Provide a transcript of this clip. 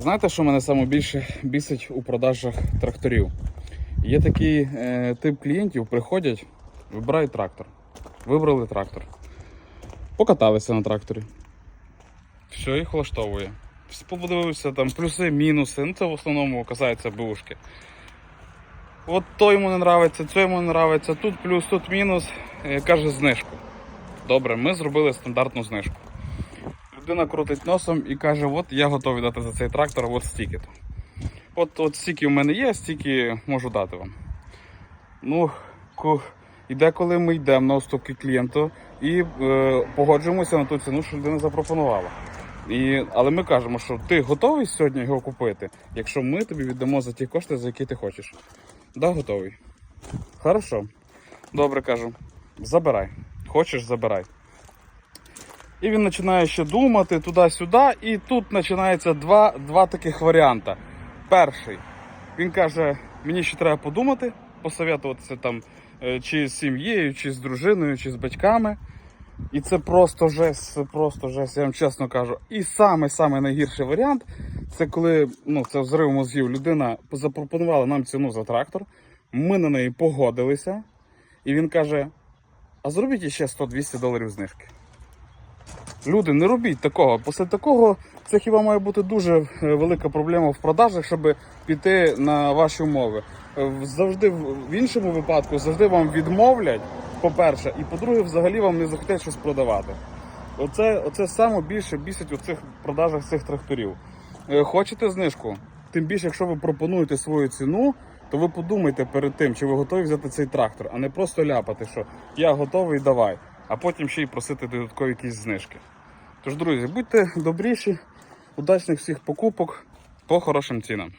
Знаєте, що мене саме більше бісить у продажах тракторів? Є такий е, тип клієнтів, приходять, вибирають трактор. Вибрали трактор. Покаталися на тракторі. Все, їх влаштовує. Подивився там плюси, мінуси. Ну це в основному касається бушки. От то йому не нравиться, це йому не нравиться, тут плюс, тут мінус. Е, Каже знижку. Добре, ми зробили стандартну знижку. Людина крутить носом і каже: от я готовий дати за цей трактор от стільки-то. От, от стільки в мене є, стільки можу дати вам. Ну, і деколи ми йдемо на уступки клієнту і е, погоджуємося на ту ціну, що людина запропонувала. І, але ми кажемо, що ти готовий сьогодні його купити, якщо ми тобі віддамо за ті кошти, за які ти хочеш. Да, готовий. Хорошо. Добре кажу. Забирай. Хочеш, забирай. І він починає ще думати туди-сюди, і тут починається два, два таких варіанти. Перший, він каже, мені ще треба подумати, посоветуватися там е, чи з сім'єю, чи з дружиною, чи з батьками. І це просто жесть, просто жесть, я вам чесно кажу. І саме-саме найгірший варіант це коли ну, це взрив мозгів. Людина запропонувала нам ціну за трактор, ми на неї погодилися, і він каже: а зробіть ще 100-200 доларів знижки. Люди, не робіть такого. Після такого це хіба має бути дуже е, велика проблема в продажах, щоб піти на ваші умови. Е, Завжди в іншому випадку завжди вам відмовлять, по-перше, і по-друге, взагалі вам не захотять щось продавати. Оце, оце саме більше бісить у цих продажах цих тракторів. Е, Хочете знижку? Тим більше, якщо ви пропонуєте свою ціну, то ви подумайте перед тим, чи ви готові взяти цей трактор, а не просто ляпати, що я готовий, давай, а потім ще й просити додаткові якісь знижки. Тож, друзі, будьте добріші, удачних всіх покупок по хорошим цінам.